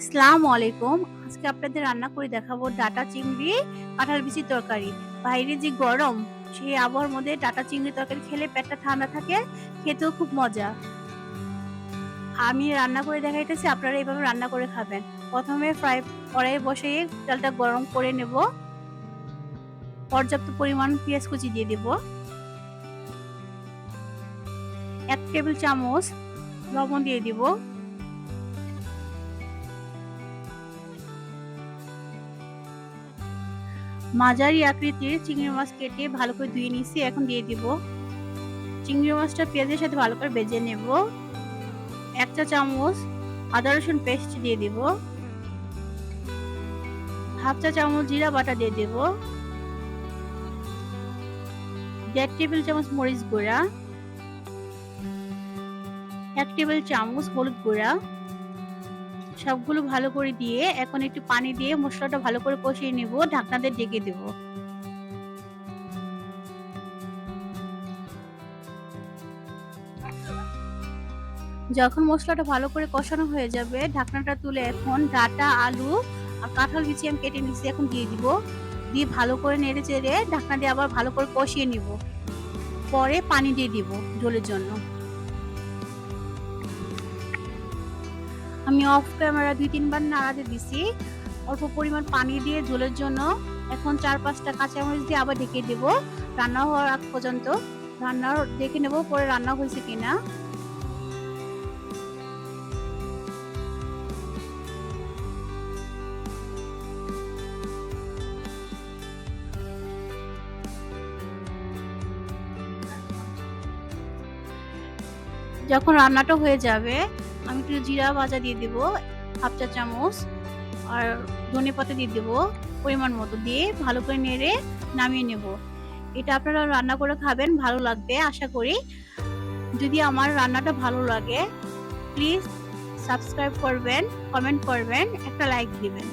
আসসালামু আলাইকুম। আজকে আপনাদের রান্না করে দেখাবো ডাটা চিংড়ি কাঁঠাল বিচি তরকারি। বাইরে যে গরম, সেই আবহাওয়ার মধ্যে ডাটা চিংড়ি তরকারি খেলে পেটটা ঠান্ডা থাকে, খেতেও খুব মজা। আমি রান্না করে দেখাইতেছি, আপনারা এইভাবে রান্না করে খাবেন। প্রথমে ফ্রাই কড়াই বসিয়ে চালটা গরম করে নেব। পর্যাপ্ত পরিমাণ পেঁয়াজ কুচি দিয়ে দেব। এক টেবিল চামচ লবণ দিয়ে দিব। মাঝারি আকৃতির চিংড়ি মাছ কেটে ভালো করে ধুয়ে নিয়েছি, এখন দিয়ে দিব। চিংড়ি মাছটা পেঁয়াজের সাথে ভালো করে ভেজে নেব। এক চা চামচ আদা রসুন পেস্ট দিয়ে দিব। হাফ চা চামচ জিরা বাটা দিয়ে দেব। দেড় টেবিল চামচ মরিচ গুঁড়া। এক টেবিল চামচ হলুদ গুঁড়া। সবগুলো ভালো করে দিয়ে এখন একটু পানি দিয়ে মশলাটা ভালো করে কষিয়ে নেব ঢাকনা দিয়ে ঢেকে দেব। যখন মশলাটা ভালো করে কষানো হয়ে যাবে, ঢাকনাটা তুলে এখন ডাটা, আলু আর কাঁঠাল বিচি আমি কেটে নিচ্ছি এখন দিয়ে দিব। দিয়ে ভালো করে নেড়ে চেড়ে ঢাকনা দিয়ে আবার ভালো করে কষিয়ে নিব। পরে পানি দিয়ে দিব ঝোলের জন্য। আমি অফ ক্যামেরা দুই, তিনবার নাড়াতে দিছি। অল্প পরিমাণ পানি দিয়ে ঝোলের জন্য এখন চার, পাঁচটা কাঁচামরিচ দিয়ে আবার ঢেকে দেবো। রান্না হওয়ার আগ পর্যন্ত। রান্না দেখে নেব পরে রান্না হয়েছে কিনা। যখন রান্নাটা হয়ে যাবে, আমি একটু জিরা ভাজা দিয়ে দেব, হাফ চা চামচ, আর ধনে পাতা দিয়ে দেবো পরিমাণ মতো দিয়ে ভালো করে নেড়ে নামিয়ে নেব। এটা আপনারা রান্না করে খাবেন, ভালো লাগবে, আশা করি। যদি আমার রান্নাটা ভালো লাগে প্লিজ সাবস্ক্রাইব করবেন কমেন্ট করবেন, একটা লাইক দিবেন।